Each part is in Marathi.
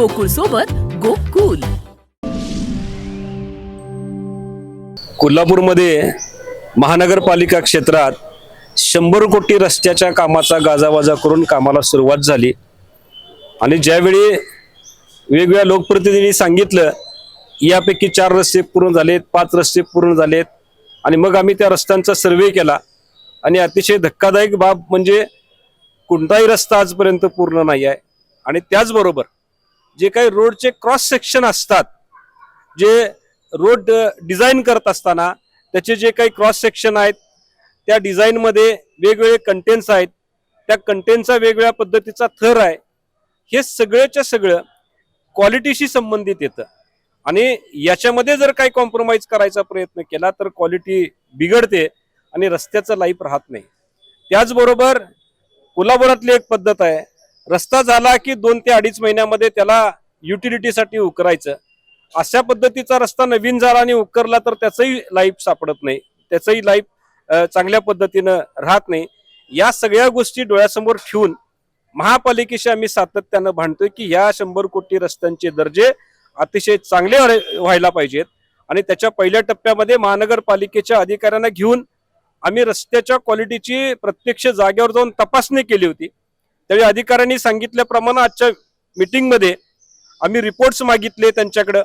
गोकुळ सोबत गोकुल. कोल्हापूरमध्ये महानगरपालिका क्षेत्रात शंभर कोटी रस्त्याच्या कामाचा गाजावाजा करून कामाला सुरुवात झाली. आणि ज्यावेळी वेगवेगळ्या लोकप्रतिनिधींनी सांगितलं यापैकी चार रस्ते पूर्ण झालेत पाच रस्ते पूर्ण झालेत. आणि मग आम्ही त्या रस्त्यांचा सर्वे केला. आणि अतिशय धक्कादायक बाब म्हणजे कोणताही रस्ता आजपर्यंत पूर्ण नाही आहे आणि त्याचबरोबर जे काही रोडचे क्रॉस सेक्शन असतात जे रोड डिझाईन करत असताना त्याचे जे काही क्रॉस सेक्शन आहेत त्या डिझाईनमध्ये वेगवेगळे कंटेंट्स आहेत. त्या कंटेंटचा वेगवेगळ्या पद्धतीचा थर आहे. हे सगळ्याच्या सगळं क्वालिटीशी संबंधित येतं. आणि याच्यामध्ये जर काही कॉम्प्रोमाइज करायचा प्रयत्न केला तर क्वालिटी बिघडते आणि रस्त्याचं लाईफ राहत नाही. त्याचबरोबर कोल्हापुरातली एक पद्धत आहे. रस्ता झाला की दोन ते अडीच महिन्यामध्ये त्याला युटिलिटीसाठी उकरायचं. अशा पद्धतीचा रस्ता नवीन झाला आणि उकरला तर त्याचंही लाईफ सापडत नाही. त्याचंही लाईफ चांगल्या पद्धतीनं राहत नाही. या सगळ्या गोष्टी डोळ्यासमोर ठेवून महापालिकेशी आम्ही सातत्यानं भांडतोय की ह्या शंभर कोटी रस्त्यांचे दर्जे अतिशय चांगले व्हाय- व्हायला पाहिजेत. आणि त्याच्या पहिल्या टप्प्यामध्ये महानगरपालिकेच्या अधिकाऱ्यांना घेऊन आम्ही रस्त्याच्या क्वालिटीची प्रत्यक्ष जागेवर जाऊन तपासणी केली होती. त्यावेळी अधिकाऱ्यांनी सांगितल्याप्रमाणे आजच्या मिटिंगमध्ये आम्ही रिपोर्ट्स मागितले त्यांच्याकडं.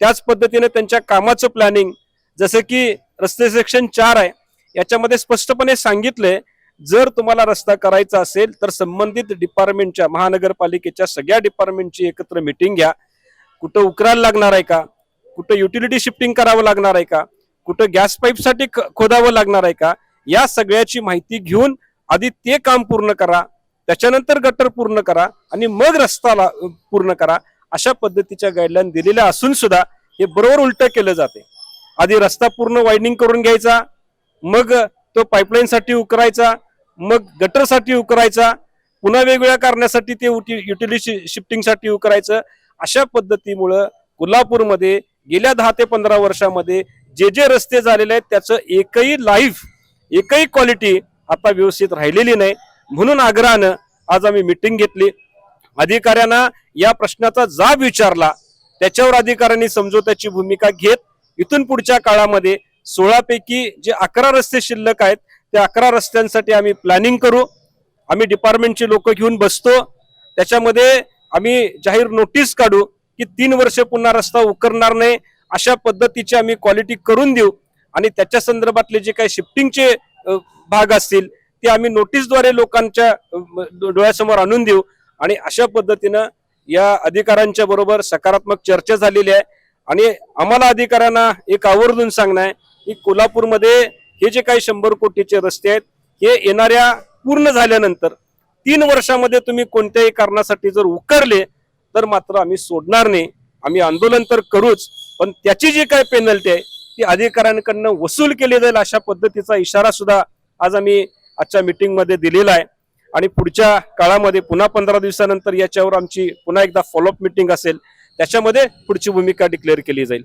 त्याच पद्धतीने त्यांच्या कामाचं प्लॅनिंग जसं की रस्ते सेक्शन चार आहे याच्यामध्ये स्पष्टपणे सांगितलंय जर तुम्हाला रस्ता करायचा असेल तर संबंधित डिपार्टमेंटच्या महानगरपालिकेच्या सगळ्या डिपार्टमेंटची एकत्र मिटिंग घ्या. कुठं उकरायला लागणार आहे का? कुठं युटिलिटी शिफ्टिंग करावं लागणार आहे का? कुठं गॅस पाईपसाठी ख- खोदावं लागणार आहे का? या सगळ्याची माहिती घेऊन आधी ते काम पूर्ण करा. त्याच्यानंतर गटर पूर्ण करा आणि मग रस्ता पूर्ण करा अशा पद्धतीच्या गाईडलाईन दिलेल्या असून सुद्धा हे बरोबर उलट केलं जाते. आधी रस्ता पूर्ण वायडिंग करून घ्यायचा मग तो पाईपलाईनसाठी उकरायचा मग गटरसाठी उकरायचा पुन्हा वेगवेगळ्या कारणासाठी ते युटिलिटी शिफ्टिंगसाठी उकरायचं. अशा पद्धतीमुळं कोल्हापूरमध्ये गेल्या दहा ते पंधरा वर्षामध्ये जे जे रस्ते झालेले आहेत त्याचं एकही लाईफ एकही क्वालिटी आता व्यवस्थित राहिलेली नाही. म्हणून आग्रहानं आज आम्ही मिटिंग घेतली. अधिकाऱ्यांना या प्रश्नाचा जाब विचारला. त्याच्यावर अधिकाऱ्यांनी समजोत्याची भूमिका घेत इथून पुढच्या काळामध्ये सोळापैकी जे अकरा रस्ते शिल्लक आहेत त्या अकरा रस्त्यांसाठी आम्ही प्लॅनिंग करू. आम्ही डिपार्टमेंटची लोक घेऊन बसतो. त्याच्यामध्ये आम्ही जाहीर नोटीस काढू की तीन वर्ष पुन्हा रस्ता उकरणार नाही अशा पद्धतीची आम्ही क्वालिटी करून देऊ. आणि त्याच्या संदर्भातले जे काही शिफ्टिंगचे भाग असतील ते आम्ही नोटीसद्वारे लोकांच्या डोळ्यासमोर आणून देऊ. आणि अशा पद्धतीनं या अधिकाऱ्यांच्या बरोबर सकारात्मक चर्चा झालेली आहे. आणि आम्हाला अधिकाऱ्यांना एक आवर्जून सांगणं आहे की कोल्हापूरमध्ये हे जे काही शंभर कोटीचे रस्ते आहेत हे येणाऱ्या पूर्ण झाल्यानंतर तीन वर्षामध्ये तुम्ही कोणत्याही कारणासाठी जर उकरले तर मात्र आम्ही सोडणार नाही. आम्ही आंदोलन तर करूच पण त्याची जी काही पेनल्टी आहे ती अधिकाऱ्यांकडनं वसूल केली जाईल अशा पद्धतीचा इशारा सुद्धा आज आम्ही आजच्या मीटिंगमध्ये दिलेला आहे. आणि पुढच्या काळामध्ये पुन्हा पंधरा दिवसानंतर याच्यावर आमची पुन्हा एकदा फॉलोअप मिटिंग असेल. त्याच्यामध्ये पुढची भूमिका डिक्लेअर केली जाईल.